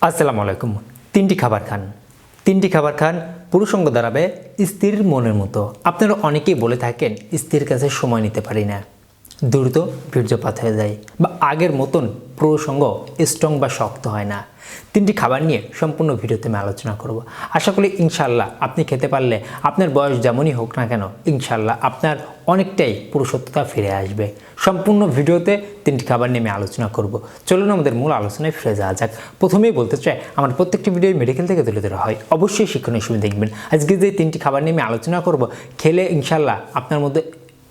আসসালামু আলাইকুম। তিনটি খাবার খান। তিনটি খাবার খান, পুরুষঙ্গ দাঁড়াবে স্ত্রীর মনের মতো। আপনারা অনেকেই বলে থাকেন স্ত্রীর কাছে সময় নিতে পারি না। দ্রুত বীর্যপাত হয়ে যায় বা আগের মতন প্রসঙ্গ স্ট্রং বা শক্ত হয় না। তিনটি খাবার নিয়ে সম্পূর্ণ ভিডিওতে আমি আলোচনা করব। আশা করি ইনশাল্লাহ আপনি খেতে পারলে আপনার বয়স যেমনই হোক না কেন ইনশাল্লাহ আপনার অনেকটাই পুরুষত্বতা ফিরে আসবে। সম্পূর্ণ ভিডিওতে তিনটি খাবার নিয়ে আমি আলোচনা করব। চলুন আমাদের মূল আলোচনায় ফিরে যাওয়া যাক। প্রথমেই বলতে চাই, আমার প্রত্যেকটি ভিডিও মেডিকেল থেকে তুলে ধরা হয়। অবশ্যই শিক্ষণীয় হিসেবে দেখবেন। আজকে যে তিনটি খাবার নিয়ে আমি আলোচনা করব, খেলে ইনশাল্লাহ আপনার মধ্যে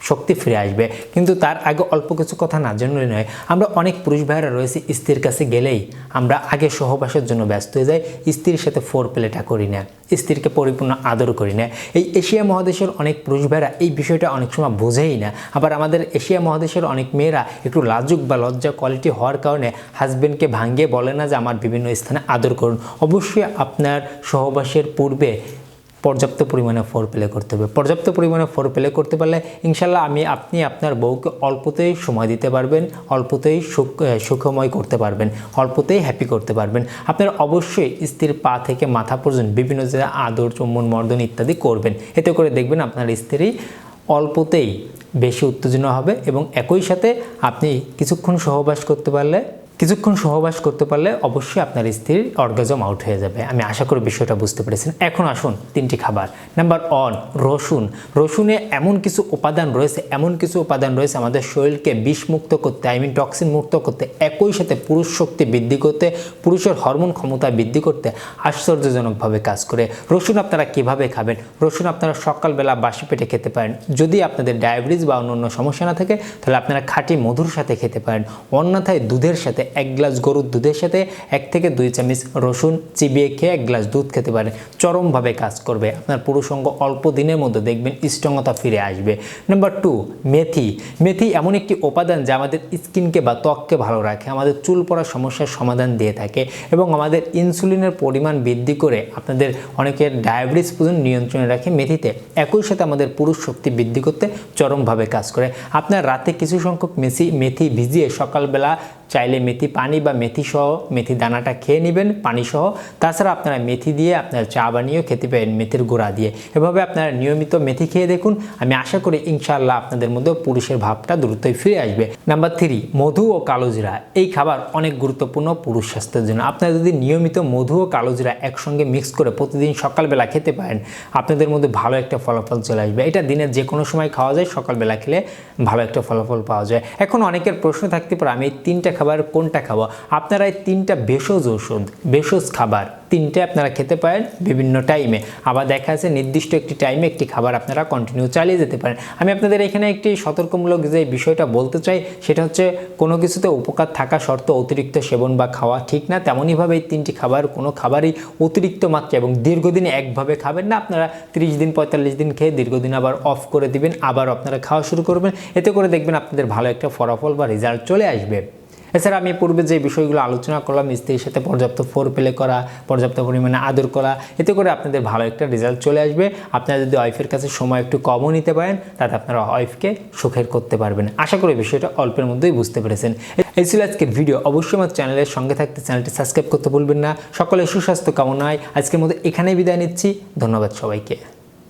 শক্তি ফিরে আসবে। কিন্তু তার আগে অল্প কিছু কথা না জানলে নয়, আমরা অনেক পুরুষ ভাইরা রয়েছে স্ত্রীর কাছে গেলেই আমরা আগে সহবাসের জন্য ব্যস্ত হয়ে যাই, স্ত্রীর সাথে ফোর প্লেটা করি না, স্ত্রীকে পরিপূর্ণ আদর করি না। এই এশিয়া মহাদেশের অনেক পুরুষ ভাইরা এই বিষয়টা অনেক সময় বোঝেই না। আবার আমাদের এশিয়া মহাদেশের অনেক মেয়েরা একটু লাজুক বা লজ্জা কোয়ালিটি হওয়ার কারণে হাজব্যান্ডকে ভাঙিয়ে বলে না যে, আমার বিভিন্ন স্থানে আদর করুন। অবশ্যই আপনার সহবাসের পূর্বে পর্যাপ্ত পরিমাণে ফোর প্লে করতে হবে। পর্যাপ্ত পরিমাণে ফোর প্লে করতে পারলে ইনশাল্লাহ আমি, আপনি আপনার বউকে অল্পতেই সময় দিতে পারবেন, অল্পতেই সুখ সুখময় করতে পারবেন, অল্পতেই হ্যাপি করতে পারবেন। আপনার অবশ্যই স্ত্রীর পা থেকে মাথা পর্যন্ত বিভিন্ন জায়গায় আদর, চুম্বন, মর্দন ইত্যাদি করবেন। এতে করে দেখবেন আপনার স্ত্রী অল্পতেই বেশি উত্তেজনা হবে এবং একই সাথে আপনি কিছুক্ষণ সহবাস করতে পারলে কিছুক্ষণ সহবাস করতে পারলে অবশ্যই আপনার স্ত্রীর অর্গাজম আউট হয়ে যাবে। আমি আশা করি বিষয়টা বুঝতে পেরেছেন। এখন আসুন তিনটি খাবার। নাম্বার ওয়ান, রসুন। রসুনে এমন কিছু উপাদান রয়েছে, এমন কিছু উপাদান রয়েছে আমাদের শরীরকে বিষমুক্ত করতে আই মিন টক্সিন মুক্ত করতে, একই সাথে পুরুষ শক্তি বৃদ্ধি করতে, পুরুষের হরমোন ক্ষমতা বৃদ্ধি করতে আশ্চর্যজনকভাবে কাজ করে। রসুন আপনারা কীভাবে খাবেন? রসুন আপনারা সকালবেলা বাসি পেটে খেতে পারেন। যদি আপনাদের ডায়াবেটিস বা অন্য সমস্যা না থাকে, তাহলে আপনারা খাঁটি মধুর সাথে খেতে পারেন। অন্যথায় দুধের সাথে এক গ্লাস গরুর দুধের সাথে এক থেকে দুই চামচ রসুন চিবিয়ে খেয়ে এক গ্লাস দুধ খেতে পারেন। চরমভাবে কাজ করবে। আপনার পুরুষঙ্গ অল্প দিনের মধ্যে দেখবেন স্ট্রংতা ফিরে আসবে। নাম্বার টু মেথি। মেথি এমন একটি উপাদান যা আমাদের স্কিনকে বা ত্বককে ভালো রাখে, আমাদের চুল পড়ার সমস্যার সমাধান দিয়ে থাকে এবং আমাদের ইনসুলিনের পরিমাণ বৃদ্ধি করে আপনাদের অনেকের ডায়াবেটিস পর্যন্ত নিয়ন্ত্রণে রাখে মেথিতে। একই সাথে আমাদের পুরুষ শক্তি বৃদ্ধি করতে চরমভাবে কাজ করে। আপনার রাতে কিছু সংখ্যক মেথি মেথি ভিজিয়ে সকালবেলা চাইলে মেথি পানি বা মেথি সহ মেথি দানাটা খেয়ে নেবেন, পানি সহ। তাছাড়া আপনারা মেথি দিয়ে আপনার চা বানিয়েও খেতে পারেন মেথির গোড়া দিয়ে। এভাবে আপনারা নিয়মিত মেথি খেয়ে দেখুন, আমি আশা করি ইনশাআল্লাহ আপনাদের মধ্যে পুরুষের ভাবটা দ্রুতই ফিরে আসবে। নাম্বার থ্রি, মধু ও কালোজিরা এই খাবার অনেক গুরুত্বপূর্ণ পুরুষ স্বাস্থ্যের জন্য। আপনারা যদি নিয়মিত মধু ও কালোজিরা একসঙ্গে মিক্স করে প্রতিদিন সকালবেলা খেতে পারেন, আপনাদের মধ্যে ভালো একটা ফলাফল চলে আসবে। এটা দিনের যে কোনো সময় খাওয়া যায়, সকালবেলা খেলে ভালো একটা ফলাফল পাওয়া যায়। এখন অনেকের প্রশ্ন থাকতে পারে, আমি এই তিনটা খাবার, কোনটা খাব? আপনারা এই তিনটা ভেষজ ওষুধ ভেষজ খাবার তিনটে আপনারা খেতে পারেন বিভিন্ন টাইমে আবার দেখা যাচ্ছে নির্দিষ্ট একটি টাইমে একটি খাবার আপনারা কন্টিনিউ চালিয়ে যেতে পারেন। আমি আপনাদের এখানে একটি সতর্কমূলক যে বিষয়টা বলতে চাই, সেটা হচ্ছে কোনো কিছুতে উপকার থাকা শর্ত অতিরিক্ত সেবন বা খাওয়া ঠিক না। তেমনইভাবে এই তিনটি খাবার কোনো খাবারই অতিরিক্ত মাত্রা এবং দীর্ঘদিন একভাবে খাবেন না। আপনারা তিরিশ দিন, পঁয়তাল্লিশ দিন খেয়ে দীর্ঘদিন আবার অফ করে দিবেন আবার আপনারা খাওয়া শুরু করবেন। এতে করে দেখবেন আপনাদের ভালো একটা ফলাফল বা রেজাল্ট চলে আসবে। এছাড়া আমি পূর্বে যে বিষয়গুলো আলোচনা করলাম, স্ত্রীর সাথে পর্যাপ্ত ফোর প্লে করা, পর্যাপ্ত পরিমাণে আদর করা, এতে করে আপনাদের ভালো একটা রেজাল্ট চলে আসবে। আপনারা যদি ওয়াইফের কাছে সময় একটু কমও নিতে পারেন, তাতে আপনারা ওয়াইফকে সুখের করতে পারবেন। আশা করি বিষয়টা অল্পের মধ্যেই বুঝতে পেরেছেন। এই ছিল আজকের ভিডিও। অবশ্যই আমার চ্যানেলের সঙ্গে থাকতে চ্যানেলটি সাবস্ক্রাইব করতে ভুলবেন না। সকলের সুস্বাস্থ্য কামনায় আজকের মধ্যে এখানেই বিদায় নিচ্ছি। ধন্যবাদ সবাইকে।